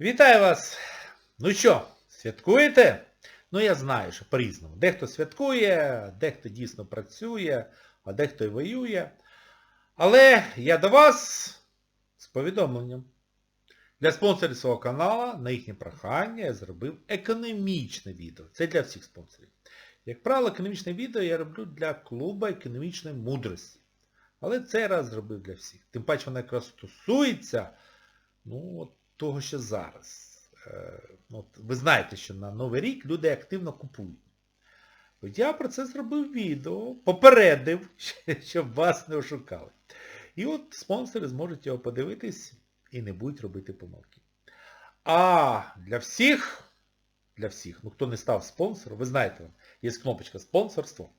Вітаю вас! Ну що, святкуєте? Ну я знаю, що по-різному. Дехто святкує, дехто дійсно працює, а дехто і воює. Але я до вас з повідомленням. Для спонсорів свого каналу на їхнє прохання я зробив економічне відео. Це для всіх спонсорів. Як правило, економічне відео я роблю для клубу економічної мудрості. Але цей раз зробив для всіх. Тим паче воно якраз стосується ну, от того, що зараз. Е, от, ви знаєте, що на Новий рік люди активно купують. От я про це зробив відео, попередив, щоб вас не ошукали. І от спонсори зможуть його подивитись і не будуть робити помилки. А для всіх, для всіх, ну хто не став спонсором, ви знаєте, є кнопочка спонсорство.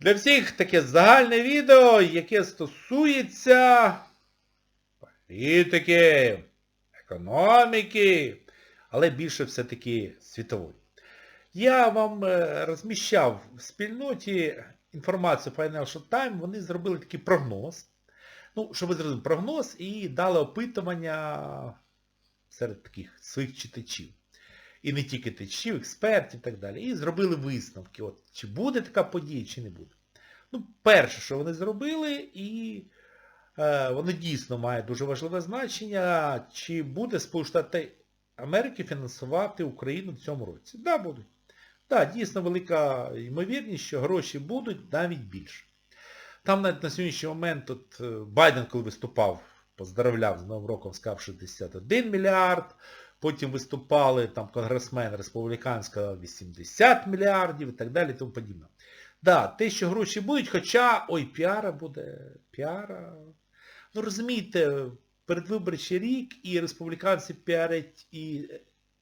Для всіх таке загальне відео, яке стосується політики, економіки, але більше все-таки світової. Я вам е, розміщав в спільноті інформацію Financial Times, вони зробили такий прогноз. Ну, щоб ви зрозуміли, прогноз і дали опитування серед таких своїх читачів. І не тільки читачів, експертів і так далі. І зробили висновки, от, чи буде така подія, чи не буде. Ну, перше, що вони зробили, і воно дійсно має дуже важливе значення, чи буде Штати Америки фінансувати Україну в цьому році. Так, да, будуть. Так, да, дійсно велика ймовірність, що гроші будуть навіть більше. Там навіть на сьогоднішній момент от, Байден, коли виступав, поздравляв з Новим роком, сказав 61 мільярд, потім виступали там конгресмен республіканська 80 мільярдів і так далі і тому подібне. Да, те, що гроші будуть, хоча, ой, піара буде, піара. Ну розумієте, передвиборчий рік і республіканці піарять, і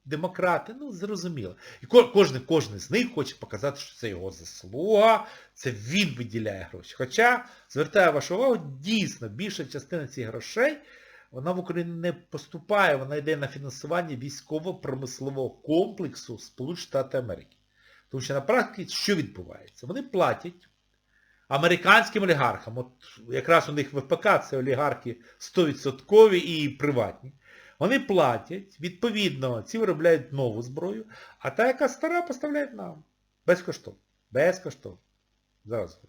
демократи, ну зрозуміло. І кожен, кожен з них хоче показати, що це його заслуга, це він виділяє гроші. Хоча, звертаю вашу увагу, дійсно, більша частина цих грошей, вона в Україну не поступає, вона йде на фінансування військово-промислового комплексу Сполучених Штатів Америки. Тому що на практиці що відбувається? Вони платять американським олігархам. От якраз у них ВПК це олігархи 100% і приватні. Вони платять, відповідно, ці виробляють нову зброю, а та, яка стара, поставляють нам. Безкоштовно. Безкоштовно. Зараз.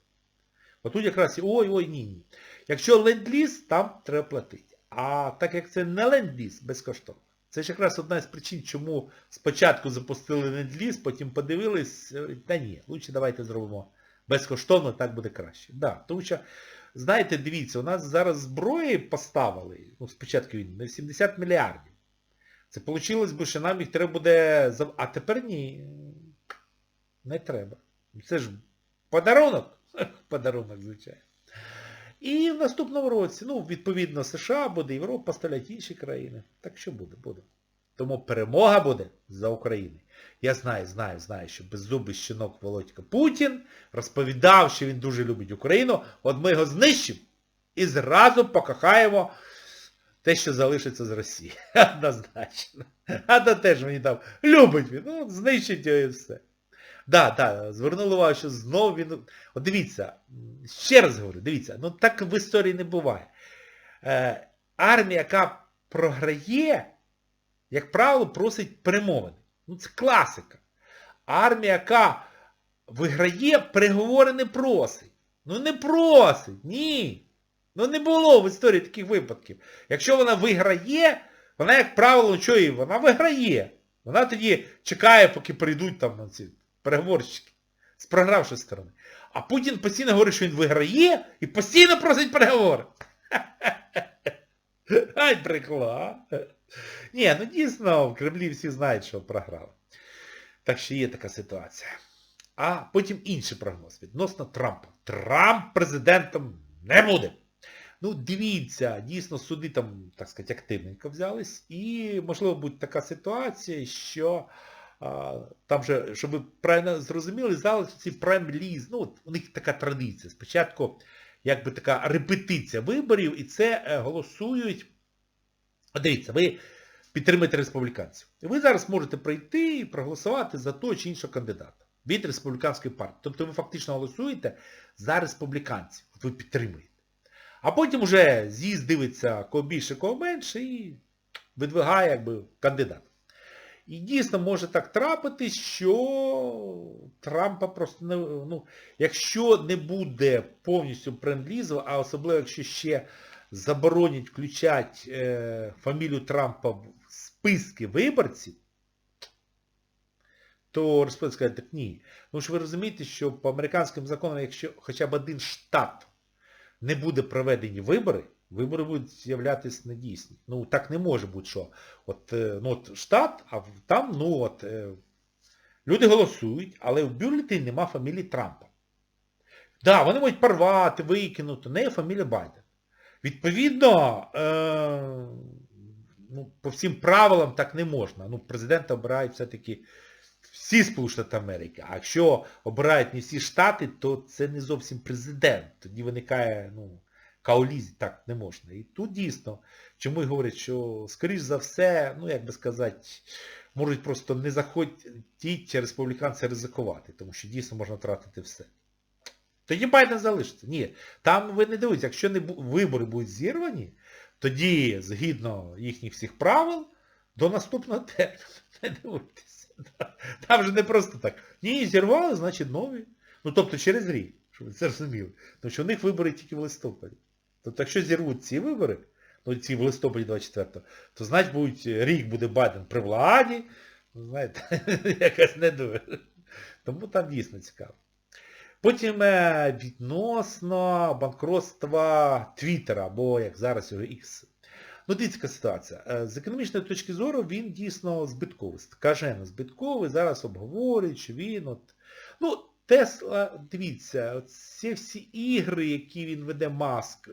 Отут якраз і ой-ой, ні-ні. Якщо ленд-ліз, там треба платити. А так як це не ленд-ліз, безкоштовно. Це ж якраз одна з причин, чому спочатку запустили ленд-ліз, потім подивились, та ні, лучше давайте зробимо безкоштовно, так буде краще. Да, тому що, знаєте, дивіться, у нас зараз зброї поставили, ну, спочатку він, на 70 мільярдів. Це вийшло б, що нам їх треба буде... А тепер ні. Не треба. Це ж подарунок. Подарунок, звичайно. І в наступному році, ну, відповідно, США буде, Європа поставлять інші країни. Так що буде, буде. Тому перемога буде за Україною. Я знаю, знаю, знаю, що беззубий щінок Володька Путін розповідав, що він дуже любить Україну. От ми його знищимо і зразу покохаємо те, що залишиться з Росії. Однозначно. А то теж мені там любить він. Ну, знищить його і все. Да, да, звернули увагу, що знову він... От дивіться, ще раз говорю, дивіться, ну так в історії не буває. Е, Армія, яка програє, як правило, просить перемовини. Ну це класика. Армія, яка виграє, переговори не просить. Ну не просить, ні. Ну не було в історії таких випадків. Якщо вона виграє, вона, як правило, що і вона виграє. Вона тоді чекає, поки прийдуть там на ці переговорщики з програвшої сторони. А Путін постійно говорить, що він виграє і постійно просить переговори. Ай, брехла. Ні, ну дійсно, в Кремлі всі знають, що програли. Так що є така ситуація. А потім інший прогноз відносно Трампа. Трамп президентом не буде. Ну, дивіться, дійсно суди там, так сказати, активненько взялись. І, можливо, буде така ситуація, що а, там же, щоб ви правильно зрозуміли, зараз ці прайм-ліз, ну, от у них така традиція. Спочатку, якби така репетиція виборів, і це е, голосують. Дивіться, ви підтримуєте республіканців. І ви зараз можете прийти і проголосувати за того чи іншого кандидата від республіканської партії. Тобто ви фактично голосуєте за республіканців. Ви підтримуєте. А потім вже з'їзд дивиться кого більше, кого менше і видвигає якби кандидат. І дійсно може так трапитись, що Трампа просто не, ну, якщо не буде повністю прендлізу, а особливо якщо ще заборонять включати е, фамілію Трампа в списки виборців, то республіка скаже, так ні. Ну що ви розумієте, що по американським законам, якщо хоча б один штат не буде проведені вибори, вибори будуть з'являтися недійсні. Ну так не може бути, що от, е, ну, от штат, а там, ну от, е, люди голосують, але в бюлетені нема фамілії Трампа. Так, да, вони можуть порвати, викинути, не є фамілія Байден. Відповідно, е, ну, по всім правилам так не можна. Ну, президента обирають все-таки всі Сполучені Америки. А якщо обирають не всі штати, то це не зовсім президент. Тоді виникає, ну, каолізі, так не можна. І тут дійсно, чому й говорять, що, скоріш за все, ну, як би сказати, можуть просто не захотіть республіканці ризикувати, тому що дійсно можна втратити все. Тоді Байден залишиться. Ні. Там ви не дивіться, якщо не вибори будуть зірвані, тоді, згідно їхніх всіх правил, до наступного терміну. Не дивуйтеся. Там же не просто так. Ні, зірвали, значить нові. Ну тобто через рік, щоб ви це розуміли. Тому що у них вибори тільки в листопаді. Тобто якщо зірвуть ці вибори, ну ці в листопаді 24-го, то значить будуть, рік буде Байден при владі. Ну, знаєте, якась не дуже. Тому там дійсно цікаво. Потім е, відносно банкротства Твіттера, або як зараз його X. Ну, дивіться, ситуація. Е, З економічної точки зору він дійсно збитковий. Скажено збитковий, зараз обговорюють, що він от... Ну, Тесла, дивіться, ці всі ігри, які він веде Маск,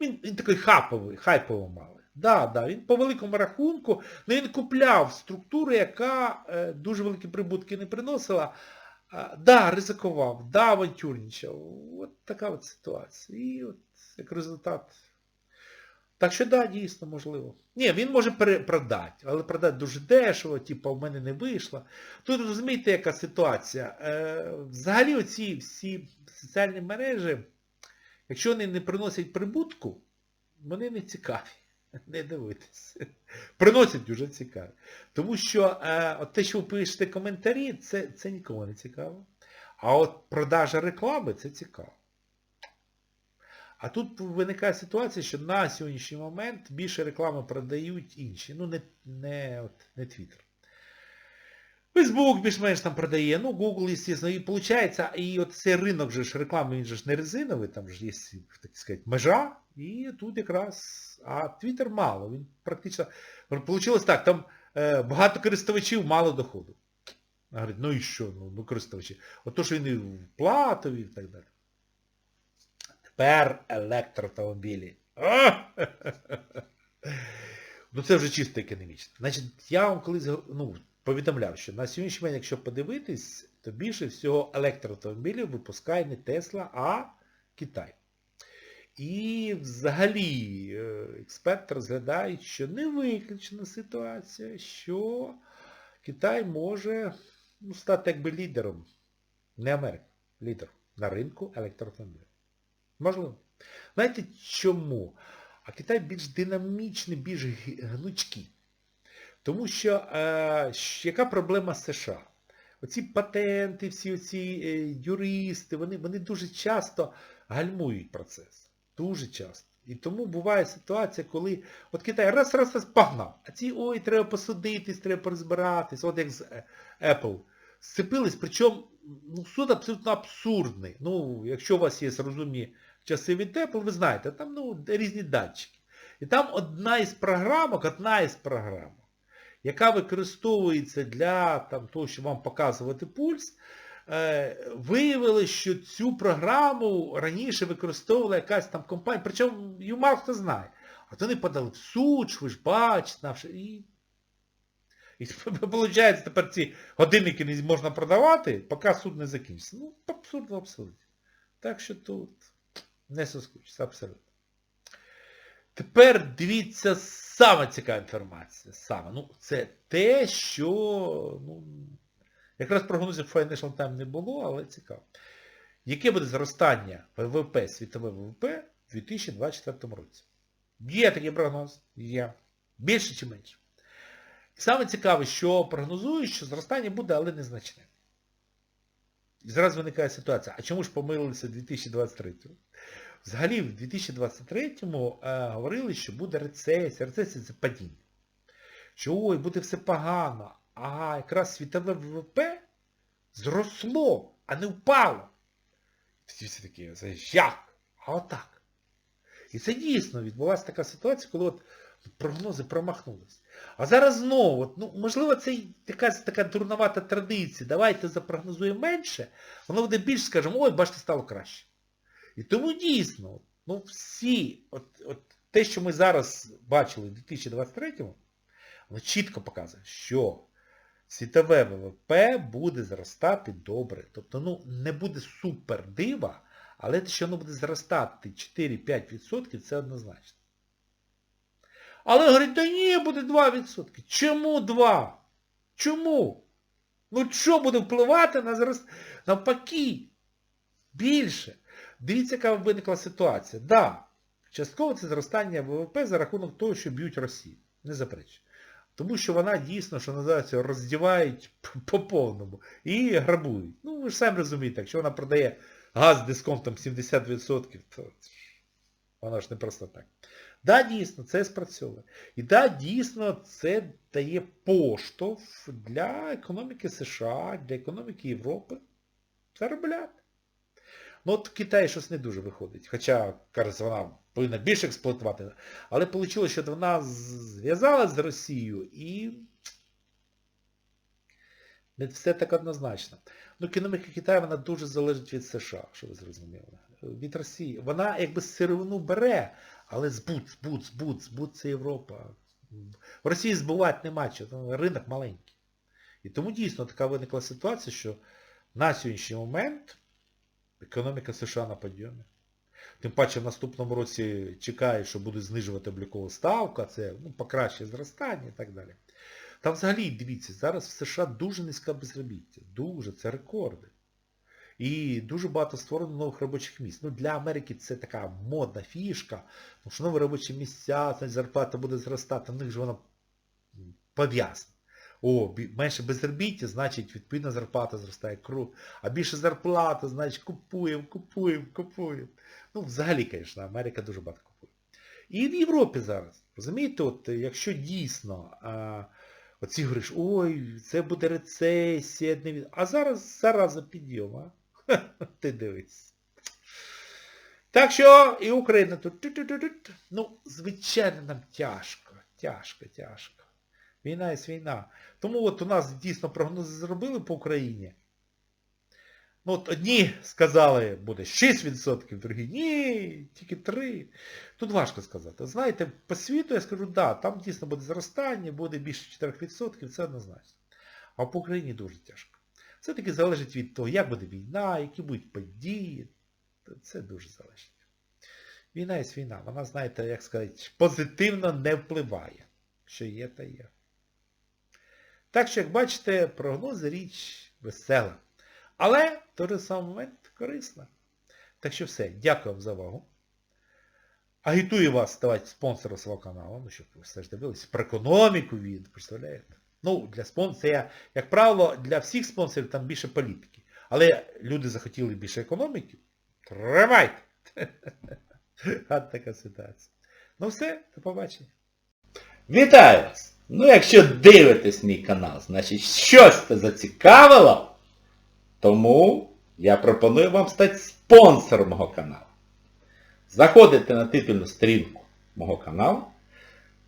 він, він такий хаповий, хайповий малий. Да, да, він по великому рахунку, ну він купляв структуру, яка е, дуже великі прибутки не приносила. А, да, ризикував, да, авантюрничав. От така от ситуація. І от як результат. Так що да, дійсно, можливо. Ні, він може перепродати, але продати дуже дешево, типу, в мене не вийшло. Тут розумієте, яка ситуація. Е, взагалі оці всі соціальні мережі, якщо вони не приносять прибутку, вони не цікаві. Не дивитись. Приносять дуже цікаві. Тому що е, от те, що ви пишете коментарі, це, це нікому не цікаво. А от продажа реклами це цікаво. А тут виникає ситуація, що на сьогоднішній момент більше реклами продають інші. Ну, не, не, от, не Twitter. Facebook більш-менш там продає, ну, Google, звісно, і виходить, і от цей ринок же ж реклами, він же ж не резиновий, там ж є, так сказати, межа, і тут якраз, а Twitter мало, він практично, вийшло так, там е, багато користувачів, мало доходу. Говорить, ну і що, ну, ну користувачі. Ото що він і вплатив і так далі. Тепер електроавтомобілі. Ну це вже чисто економічно. Значить, я вам колись ну, повідомляв, що на сьогоднішній момент, якщо подивитись, то більше всього електроавтомобілів випускає не Тесла, а Китай. І взагалі е, експерти розглядають, що не виключена ситуація, що Китай може ну, стати якби лідером, не Америка, лідером на ринку електроавтомобілів. Можливо. Знаєте чому? А Китай більш динамічний, більш гнучкий. Тому що е, яка проблема США? Оці патенти, всі оці е, юристи, вони, вони дуже часто гальмують процес. Дуже часто. І тому буває ситуація, коли от Китай раз, раз, раз погнав. А ці, ой, треба посудитись, треба порозбиратись, от як з Apple. Сцепились, причому ну, суд абсолютно абсурдний. Ну, якщо у вас є розумні часи від ви знаєте, там ну, різні датчики. І там одна із програмок, одна із програмок, яка використовується для там, того, щоб вам показувати пульс, е, виявили, що цю програму раніше використовувала якась там компанія, причому її мало хто знає. А то вони подали в суд, ви ж бачите, і і виходить, тепер ці годинники не можна продавати, поки суд не закінчиться. Ну, абсурд в абсурді. Так що тут не соскучиться, абсолютно. Тепер дивіться саме цікава інформація. Саме. Ну, це те, що ну, якраз прогнозів Financial Times не було, але цікаво. Яке буде зростання ВВП, світове ВВП в 2024 році? Є такий прогноз? Є. Більше чи менше. Саме цікаве, що прогнозують, що зростання буде, але незначне. І зараз виникає ситуація, а чому ж помилилися 2023-го? Взагалі в 2023-му е, говорили, що буде рецесія. Рецесія це падіння. Що ой, буде все погано. А якраз світове ВВП зросло, а не впало. Всі всі такі, це як? А отак. І це дійсно відбулася така ситуація, коли от прогнози промахнулись. А зараз знову, ну, можливо, це якась така дурновата традиція. Давайте запрогнозуємо менше, воно буде більше, скажемо, ой, бачите, стало краще. І тому дійсно, ну всі, от, от те, що ми зараз бачили в 2023-му, воно чітко показує, що світове ВВП буде зростати добре. Тобто, ну, не буде супер дива, але те, що воно буде зростати 4-5%, це однозначно. Але говорить, да ні, буде 2%. Чому 2? Чому? Ну що буде впливати на зрост? Навпаки, більше. Дивіться, яка виникла ситуація. Так, да, частково це зростання ВВП за рахунок того, що б'ють Росію. Не заперечую. Тому що вона дійсно, що називається, роздівають по повному і грабують. Ну, ви ж самі розумієте, якщо вона продає газ з дисконтом 70%, то вона ж не просто так. Да, дійсно, це спрацьовує. І да, дійсно, це дає поштовх для економіки США, для економіки Європи заробляти. Ну от в Китаї щось не дуже виходить. Хоча, кажеться, вона повинна більше експлуатувати. Але вийшло, що вона зв'язалась з Росією і не все так однозначно. Ну, економіка Китаю, вона дуже залежить від США, що ви зрозуміли. Від Росії. Вона якби сировину бере, але збут, збут, збут, збут це Європа. В Росії збувати нема чого, ринок маленький. І тому дійсно така виникла ситуація, що на сьогоднішній момент економіка США на підйомі. Тим паче в наступному році чекають, що будуть знижувати облікову ставку, це ну, покращує зростання і так далі. Там взагалі, дивіться, зараз в США дуже низька безробіття. Дуже, це рекорди. І дуже багато створено нових робочих місць. Ну, Для Америки це така модна фішка, тому що нові робочі місця, зарплата буде зростати, в них же вона пов'язана. О, менше безробіття, значить, відповідна зарплата зростає круг. А більше зарплата, значить, купуємо, купуємо, купуємо. Ну, взагалі, звісно, Америка дуже багато купує. І в Європі зараз. Розумієте, от якщо дійсно а, оці говориш, ой, це буде рецесія, а зараз зараза підйом, а? Ти дивись. Так що і Україна тут. Ну, звичайно, нам тяжко, тяжко, тяжко. Війна є війна. Тому от у нас дійсно прогнози зробили по Україні. Ну от одні сказали, буде 6%, другі ні, тільки 3%. Тут важко сказати. Знаєте, по світу я скажу, да, там дійсно буде зростання, буде більше 4%, це однозначно. А по Україні дуже тяжко. Все-таки залежить від того, як буде війна, які будуть події. Це дуже залежить. Війна є війна. Вона, знаєте, як сказати, позитивно не впливає. Що є, то є. Так що, як бачите, прогнози річ весела. Але в той же самий момент корисна. Так що все, дякую вам за увагу. Агітую вас ставати спонсором свого каналу, ну щоб ви все ж дивилися. Про економіку від, представляєте? Ну, для спонсорів, як правило, для всіх спонсорів там більше політики. Але люди захотіли більше економіки. Тримайте! От така ситуація. Ну все, до побачення. Вітаю вас! Ну якщо дивитесь мій канал, значить щось зацікавило, тому я пропоную вам стати спонсором мого каналу. Заходите на титульну сторінку мого каналу,